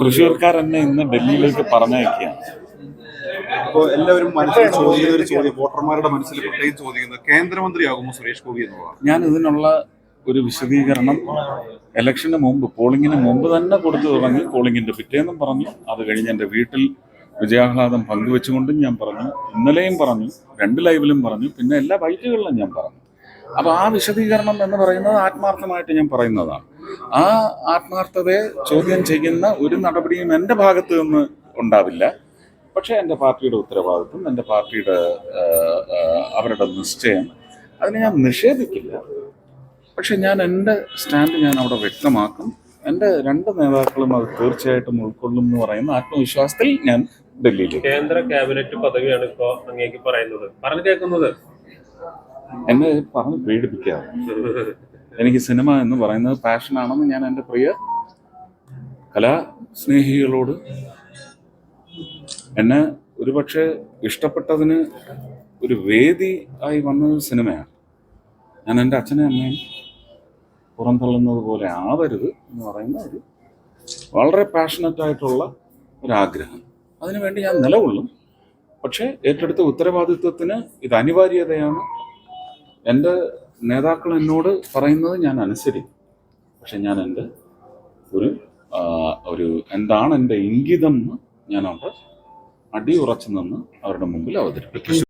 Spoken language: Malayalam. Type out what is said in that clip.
തൃശ്ശൂർക്കാർ എന്നെ ഇന്ന് ഡൽഹിയിലേക്ക് പറഞ്ഞയക്കുകയാണ്. അപ്പോൾ എല്ലാവരും മനസ്സിൽ ചോദിക്കുന്ന ഒരു ചോദ്യം വോട്ടർമാരുടെ മനസ്സിൽ പ്രത്യേകം ചോദിക്കുന്നത് കേന്ദ്രമന്ത്രിയാകുമോ സുരേഷ് ഗോപി എന്നുള്ളതാണ് ഞാൻ ഇതിനുള്ള ഒരു വിശദീകരണം ഇലക്ഷന് മുമ്പ് പോളിങ്ങിന് മുമ്പ് തന്നെ കൊടുത്തു തുടങ്ങി പോളിങ്ങിന്റെ പിറ്റേന്നും പറഞ്ഞു. അത് കഴിഞ്ഞ് എന്റെ വീട്ടിൽ വിജയാഹ്ലാദം പങ്കുവെച്ചുകൊണ്ടും ഞാൻ പറഞ്ഞു. ഇന്നലെയും പറഞ്ഞു രണ്ട് ലൈവിലും പറഞ്ഞു പിന്നെ എല്ലാ ബൈറ്റുകളിലും ഞാൻ പറഞ്ഞു. അപ്പോൾ ആ വിശദീകരണം എന്ന് പറയുന്നത് ആത്മാർത്ഥമായിട്ട് ഞാൻ പറയുന്നതാണ്. ആ ആത്മാർത്ഥതയെ ചോദ്യം ചെയ്യുന്ന ഒരു നടപടിയും എന്റെ ഭാഗത്ത് നിന്ന് ഉണ്ടാവില്ല. പക്ഷേ എന്റെ പാർട്ടിയുടെ ഉത്തരവാദിത്വം എന്റെ പാർട്ടിയുടെ അവരുടെ നിശ്ചയം. അതിനെ ഞാൻ നിഷേധിക്കില്ല. പക്ഷെ ഞാൻ എന്റെ സ്റ്റാൻഡ് ഞാൻ അവിടെ വ്യക്തമാക്കും. എന്റെ രണ്ട് നേതാക്കളും അത് തീർച്ചയായിട്ടും ഉൾക്കൊള്ളും എന്ന് പറയുന്ന ആത്മവിശ്വാസത്തിൽ ഞാൻ ഡൽഹിയിൽ കേന്ദ്ര ക്യാബിനറ്റ് പദവിയാണ് ഇപ്പോൾ അങ്ങേക്ക് പറയുന്നത്. പറഞ്ഞു കേൾക്കുന്നത്? എന്നെ പറഞ്ഞ് പേടിപ്പിക്കാറ് എനിക്ക് സിനിമ എന്ന് പറയുന്നത് പാഷനാണെന്ന് ഞാൻ എന്റെ പ്രിയ കലാസ്നേഹികളോട് എന്നെ ഒരുപക്ഷെ ഇഷ്ടപ്പെട്ടതിന് ഒരു വേദി ആയി വന്നത് സിനിമയാണ്. ഞാൻ എന്റെ അച്ഛനെ അമ്മയും പുറന്തള്ളുന്നത് പോലെ ആവരുത് എന്ന് പറയുന്ന ഒരു വളരെ പാഷനറ്റ് ആയിട്ടുള്ള ഒരാഗ്രഹം. അതിനുവേണ്ടി ഞാൻ നിലകൊള്ളും. പക്ഷേ ഏറ്റെടുത്ത ഉത്തരവാദിത്വത്തിന് ഇത് അനിവാര്യതയാണ്. എന്റെ നേതാക്കൾ എന്നോട് പറയുന്നത് ഞാൻ അനുസരിക്കും. പക്ഷെ ഞാൻ എന്റെ ഒരു ഒരു എന്താണ് എന്റെ ഇംഗിതം എന്ന് ഞാൻ അവിടെ അടിയുറച്ചു നിന്ന് അവരുടെ മുമ്പിൽ അവതരിപ്പിക്കും.